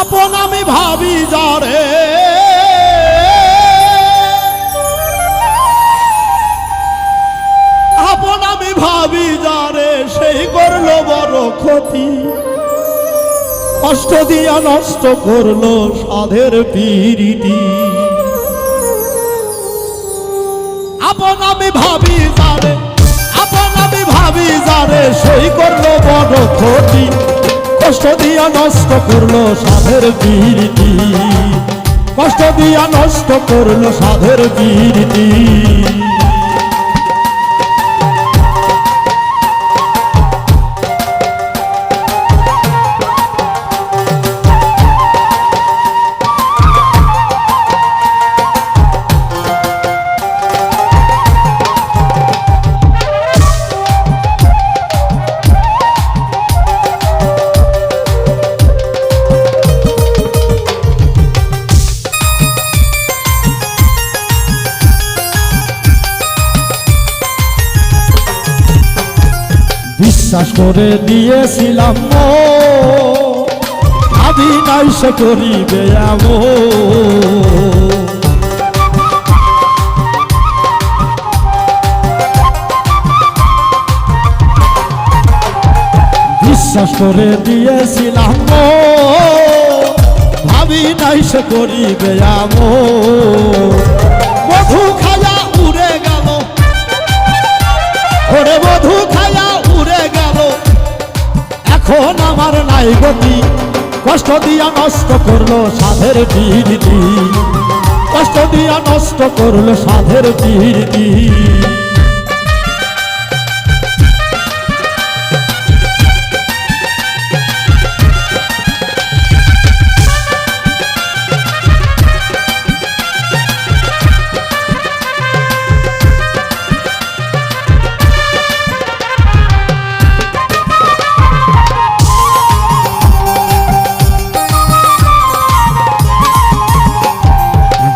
আপন আমি ভাবি যারে। আপন আমি ভাবি যারে, সেই করল বড় ক্ষতি। কষ্ট দিয়া নষ্ট করল সাধের পিরিতি আপন আমি ভাবি যারে, আপন আমি ভাবি যারে, সেই করল বড় ক্ষতি। কষ্ট দিয়া নষ্ট করল সাধের বীরতি কষ্ট দিয়া নষ্ট করল সাধের বীরতি বিশ্বাস করে দিয়েছিলাম ভাবি নাই সে করিবে আমো। বিশ্বাস করে দিয়েছিলাম ভাবি নাই সে করিবে আমো। মধু খায়া এখন আমার নাই গতি। কষ্ট দিয়া নষ্ট করল সাধের বীরতি কষ্ট দিয়া নষ্ট করল সাধের বীরতি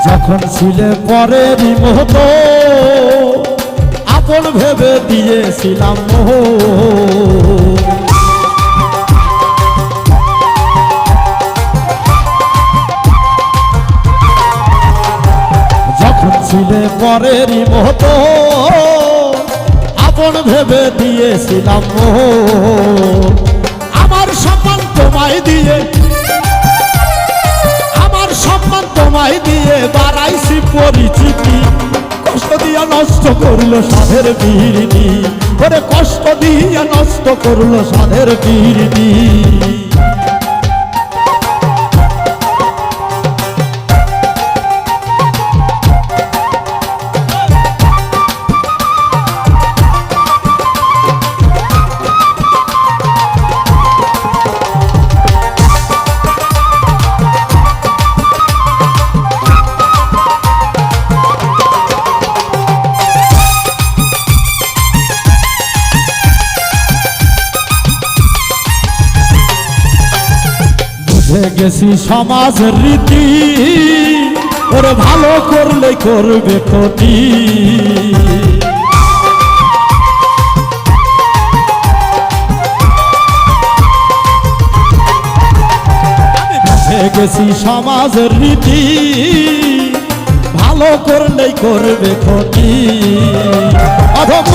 যখন ছিলে পরে মতো আপন ভেবে দিয়েছিলাম মোহ। যখন ছিলে পরেরই মতো আপন ভেবে দিয়েছিলাম মোহ। আমার সম্মান তোমায় দিয়ে তোমায় দিয়ে, বাড়াইছি পরিচিতি। কষ্ট দিয়ে নষ্ট করল সাধের বীরনি ওরে কষ্ট দিয়ে নষ্ট করল সাধের বীরনি গেছি সমাজের রীতি। ওরে ভালো করলে করবে ক্ষতি। গেছি সমাজের রীতি। ভালো করলেই করবে ক্ষতি। অধম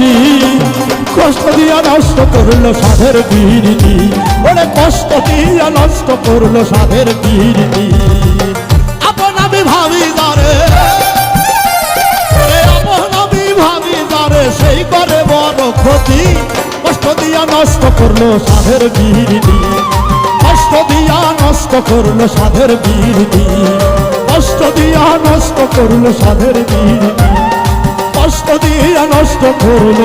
খুঁজি কষ্ট দিয়া নষ্ট করল সাধের বীরতি ওরে কষ্ট দিয়া নষ্ট করল সাধের বীরতি আপন আমি ভাবি দারে আপন আমি ভাবি দারে সেই করে বড় ক্ষতি। কষ্ট দিয়া নষ্ট করল সাধের বীরতি কষ্ট দিয়া নষ্ট করল সাধের বীরতি কষ্ট দিয়া নষ্ট করল সাধের বীরতি কষ্ট দিয়া নষ্ট করল।